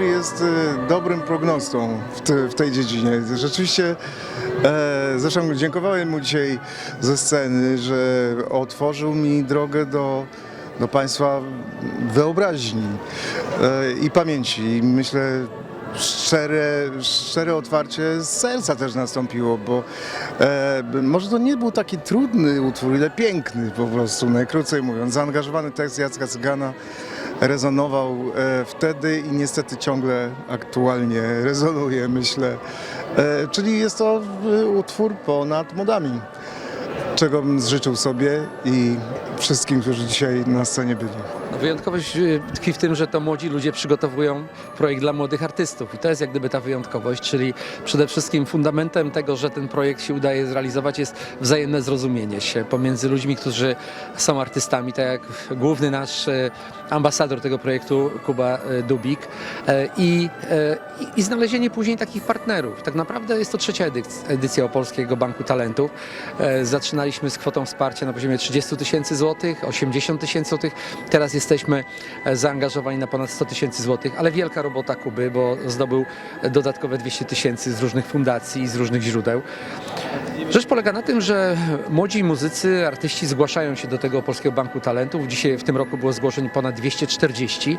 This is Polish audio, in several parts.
jest e, dobrym prognostą w, te, w tej dziedzinie. Rzeczywiście, e, zresztą dziękowałem mu dzisiaj ze sceny, że otworzył mi drogę do, do Państwa wyobraźni e, i pamięci. Myślę, szczere, szczere otwarcie serca też nastąpiło, bo e, może to nie był taki trudny utwór, ile piękny po prostu, najkrócej mówiąc. Zaangażowany tekst Jacka Cygana rezonował e, wtedy i niestety ciągle aktualnie rezonuje, myślę. E, czyli jest to e, utwór ponad modami, czego bym zżyczył sobie i wszystkim, którzy dzisiaj na scenie byli. Wyjątkowość y, tkwi w tym, że to młodzi ludzie przygotowują projekt dla młodych artystów i to jest jak gdyby ta wyjątkowość, czyli przede wszystkim fundamentem tego, że ten projekt się udaje zrealizować jest wzajemne zrozumienie się pomiędzy ludźmi, którzy są artystami, tak jak główny nasz y, ambasador tego projektu, Kuba y, Dubik e, i, e, i, i znalezienie później takich partnerów. Tak naprawdę jest to trzecia edyc- edycja Opolskiego Banku Talentów. E, Zaczynaliśmy z kwotą wsparcia na poziomie 30 tysięcy złotych, 80 tysięcy złotych. Teraz jesteśmy e, zaangażowani na ponad 100 tysięcy złotych, ale wielka robota Kuby, bo zdobył dodatkowe 200 tysięcy z różnych fundacji i z różnych źródeł. Rzecz polega na tym, że młodzi muzycy, artyści zgłaszają się do tego Polskiego Banku Talentów. Dzisiaj w tym roku było zgłoszeń ponad 240.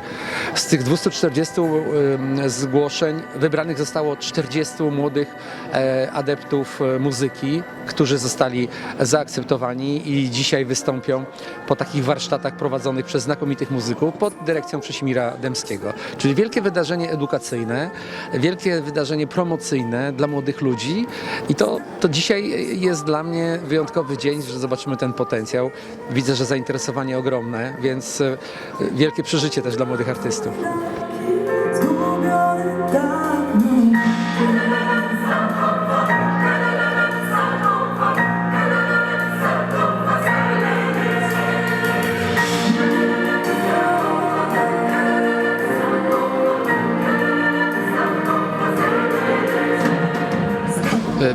Z tych 240 ym, zgłoszeń wybranych zostało 40 młodych e, adeptów e, muzyki, którzy zostali zaakceptowani i dzisiaj wystąpią po takich warsztatach prowadzonych przez znakomitych muzyków pod dyrekcją Przesimira Dębskiego. Czyli wielkie wydarzenie edukacyjne, wielkie wydarzenie promocyjne dla młodych ludzi i to, to dzisiaj jest dla mnie wyjątkowy dzień, że zobaczymy ten potencjał. Widzę, że zainteresowanie ogromne, więc e, wielkie przeżycie też dla młodych artystów.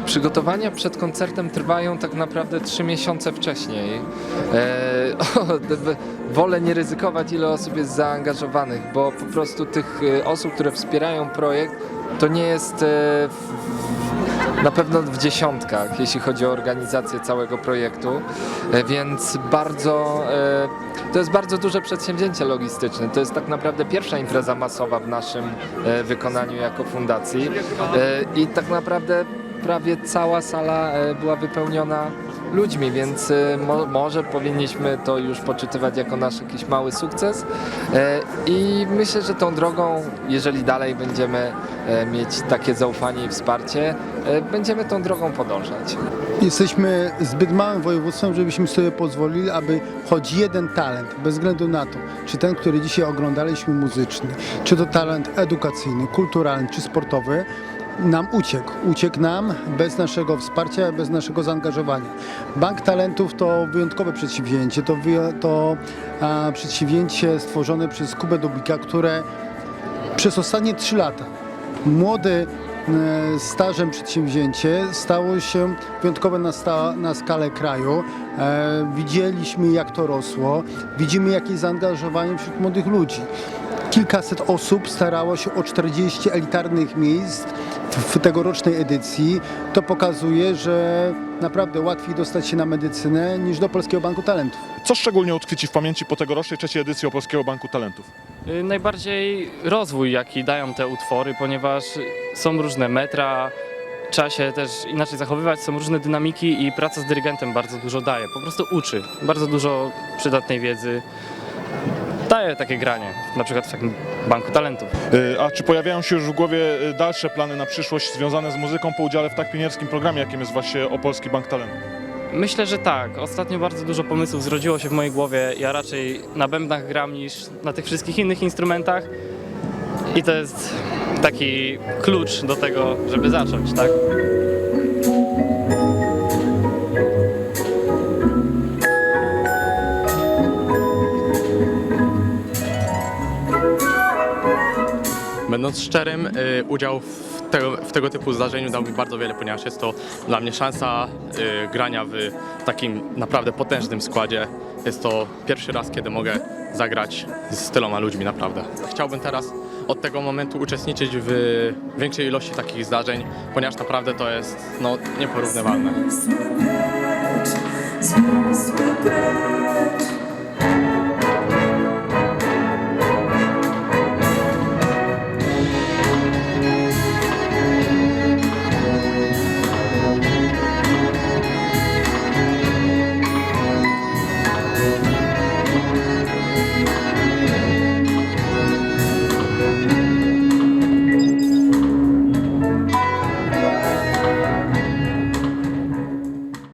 Przygotowania przed koncertem trwają tak naprawdę trzy miesiące wcześniej. E, wolę nie ryzykować, ile osób jest zaangażowanych, bo po prostu tych e, osób, które wspierają projekt, to nie jest e, na pewno w dziesiątkach, jeśli chodzi o organizację całego projektu, więc bardzo, to jest bardzo duże przedsięwzięcie logistyczne. To jest tak naprawdę pierwsza impreza masowa w naszym wykonaniu jako fundacji i tak naprawdę prawie cała sala e, była wypełniona ludźmi, więc e, mo, może powinniśmy to już poczytywać jako nasz jakiś mały sukces E, i myślę, że tą drogą, jeżeli dalej będziemy mieć takie zaufanie i wsparcie, będziemy tą drogą podążać. Jesteśmy zbyt małym województwem, żebyśmy sobie pozwolili, aby choć jeden talent, bez względu na to, czy ten, który dzisiaj oglądaliśmy muzyczny, czy to talent edukacyjny, kulturalny, czy sportowy, nam uciekł. Uciekł nam bez naszego wsparcia, bez naszego zaangażowania. Bank Talentów to wyjątkowe przedsięwzięcie, to, to a, przedsięwzięcie stworzone przez Kubę Dubika, które przez ostatnie trzy lata młody e, stażem przedsięwzięcie stało się wyjątkowe na, sta, na skalę kraju. E, widzieliśmy jak to rosło, widzimy jakie zaangażowanie wśród młodych ludzi. Kilkaset osób starało się o 40 elitarnych miejsc w, tegorocznej edycji. To pokazuje, że naprawdę łatwiej dostać się na medycynę niż do Polskiego Banku Talentów. Co szczególnie utkwi Ci w pamięci po tegorocznej trzeciej edycji Opolskiego Banku Talentów? Y, Najbardziej rozwój, jaki dają te utwory, ponieważ są różne metra, trzeba się też inaczej zachowywać, są różne dynamiki i praca z dyrygentem bardzo dużo daje. Po prostu uczy, bardzo dużo przydatnej wiedzy. Daje takie granie, na przykład w takim banku talentów. Y, A czy pojawiają się już w głowie y, dalsze plany na przyszłość związane z muzyką po udziale w tak pionierskim programie, jakim jest właśnie Opolski Bank Talentów? Myślę, że tak. Ostatnio bardzo dużo pomysłów zrodziło się w mojej głowie. Ja raczej na bębnach gram niż na tych wszystkich innych instrumentach. I to jest taki klucz do tego, żeby zacząć, tak? Będąc szczerym, y, udział w tego, w tego typu zdarzeniu dał mi bardzo wiele, ponieważ jest to dla mnie szansa y, grania w takim naprawdę potężnym składzie jest to pierwszy raz, kiedy mogę zagrać z tyloma ludźmi naprawdę. Chciałbym teraz od tego momentu uczestniczyć w większej ilości takich zdarzeń, ponieważ naprawdę to jest no, nieporównywalne.